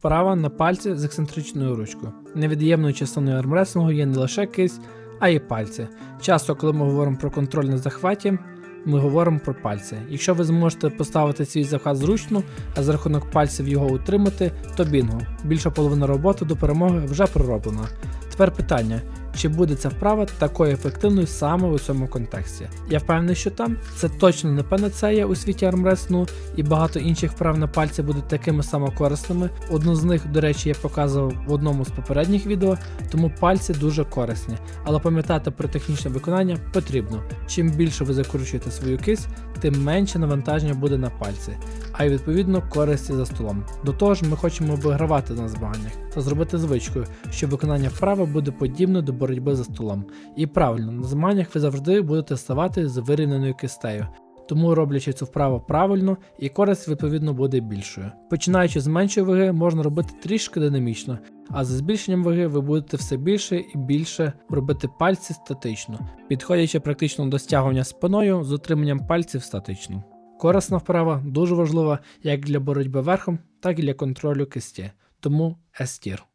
Вправа на пальці з ексцентричною ручкою. Невід'ємною частиною армреслингу є не лише кисть, а й пальці. Часто, коли ми говоримо про контроль на захваті, ми говоримо про пальці. Якщо ви зможете поставити свій захват зручно, а за рахунок пальців його утримати, то бінго. Більша половина роботи до перемоги вже пророблена. Тепер питання: чи буде ця вправа такою ефективною саме у цьому контексті? Я впевнений, що там це точно не панацея у світі армресну, і багато інших вправ на пальці будуть такими само корисними. Одну з них, до речі, я показував в одному з попередніх відео, тому пальці дуже корисні. Але пам'ятати про технічне виконання потрібно. Чим більше ви закручуєте свою кисть, тим менше навантаження буде на пальці, а й відповідно користі за столом. До того ж, ми хочемо вигравати на змаганнях та зробити звичкою, що виконання вправи буде подібне до боротьби за столом. І правильно, на змаганнях ви завжди будете ставати з вирівненою кистею. Тому роблячи цю вправу правильно, і користь відповідно буде більшою. Починаючи з меншої ваги, можна робити трішки динамічно, а за збільшенням ваги ви будете все більше і більше робити пальці статично, підходячи практично до стягування спиною з утриманням пальців статично. Корисна вправа дуже важлива як для боротьби верхом, так і для контролю кисті. Тому естір.